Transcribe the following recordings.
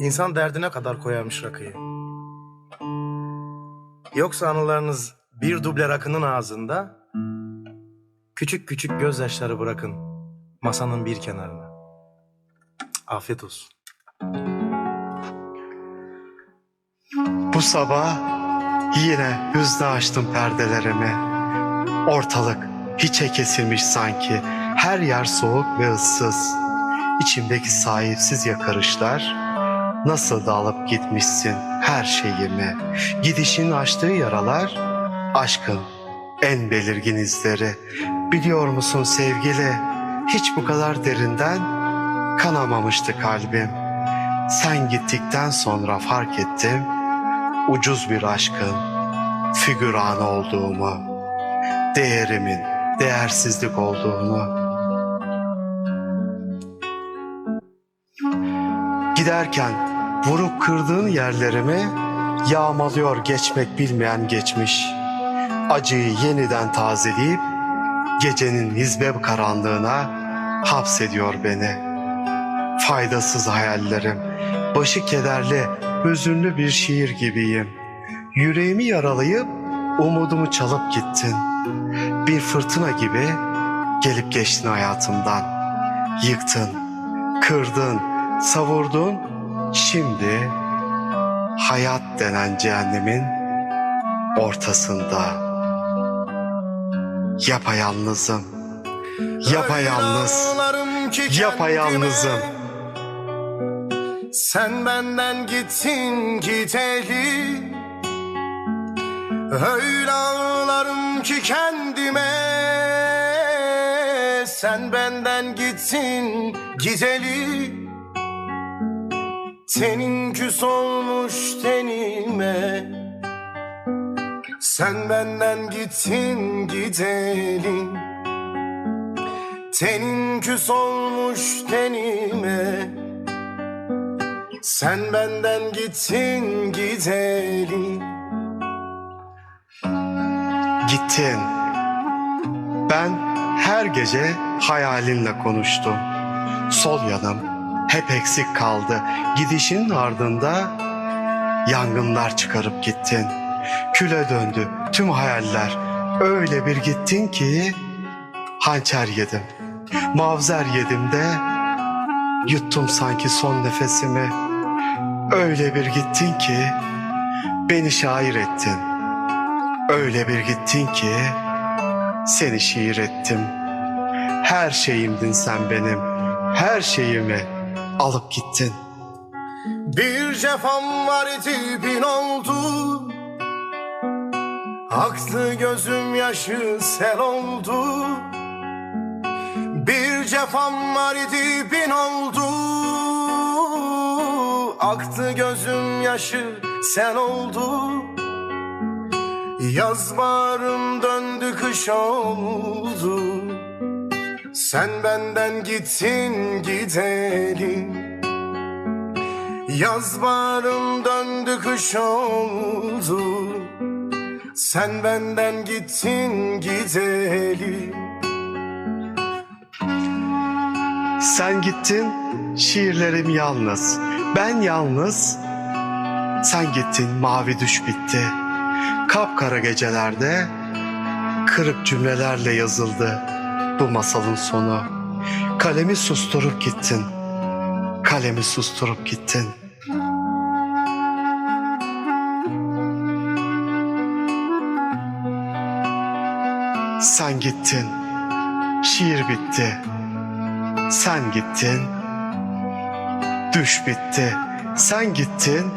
İnsan derdine kadar koyarmış rakıyı. Yoksa anılarınız bir duble rakının ağzında, küçük küçük gözyaşları bırakın masanın bir kenarına. Afiyet olsun. Bu sabah yine hüzne açtım perdelerimi. Ortalık hiçe kesilmiş sanki. Her yer soğuk ve ıssız. İçimdeki sahipsiz yakarışlar nasıl da alıp gitmişsin her şeyimi. Gidişin açtığı yaralar aşkın en belirgin izleri. Biliyor musun sevgili hiç bu kadar derinden kanamamıştı kalbim. Sen gittikten sonra fark ettim ucuz bir aşkın figüranı olduğumu, değerimin değersizlik olduğunu. Giderken vurup kırdığın yerlerimi yağmalıyor geçmek bilmeyen geçmiş. Acıyı yeniden tazeleyip gecenin hizbe karanlığına hapsediyor beni. Faydasız hayallerim, başı kederli, hüzünlü bir şiir gibiyim. Yüreğimi yaralayıp umudumu çalıp gittin. Bir fırtına gibi gelip geçtin hayatımdan. Yıktın, kırdın, savurdun. Şimdi hayat denen cehennemin ortasında. Yapayalnızım. Yapayalnız. Yapayalnızım. Sen benden gittin gideli Öyle ağlarım ki kendime Sen benden gittin gideli Tenin küs olmuş tenime Sen benden gittin gideli Tenin küs olmuş tenime Sen benden gittin gideli Gittin. Ben her gece hayalinle konuştum. Sol yanım hep eksik kaldı. Gidişin ardında yangınlar çıkarıp gittin. Küle döndü tüm hayaller. Öyle bir gittin ki hançer yedim. Mavzer yedim de yuttum sanki son nefesimi. Öyle bir gittin ki beni şair ettin. Öyle bir gittin ki seni şiir ettim. Her şeyimdin sen benim. Her şeyimi alıp gittin. Bir cefam var bin oldu. Aktı gözüm yaşı sel oldu. Bir cefam var bin oldu. Aktı gözüm yaşı sen oldu. Yaz bağrım döndü kış oldu Sen benden gittin gidelim Yaz bağrım döndü kış oldu Sen benden gittin gidelim Sen gittin, şiirlerim yalnız. Ben yalnız, sen gittin, mavi düş bitti. Kapkara gecelerde kırık cümlelerle yazıldı bu masalın sonu. Kalemi susturup gittin. Kalemi susturup gittin. Sen gittin. Şiir bitti. Sen gittin. Düş bitti. Sen gittin.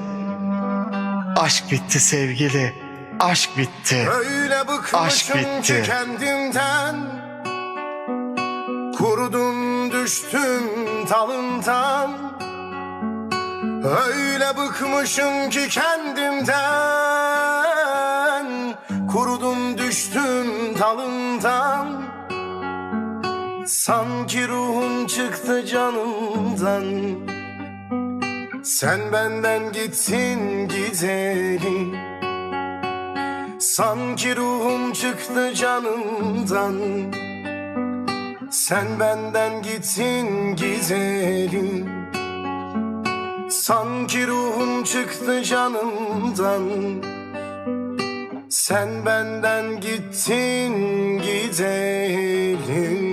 Aşk bitti sevgili. Aşk bitti. Öyle Aşk bitti. ki kendimden Kurudum düştüm talından Öyle bıkmışım ki kendimden. Kurudum düştüm talından Sanki ruhum çıktı canımdan. Sen benden gittin gidelim Sanki ruhum çıktı canımdan Sen benden gittin güzelim. Sanki ruhum çıktı canımdan. Sen benden gittin gidelim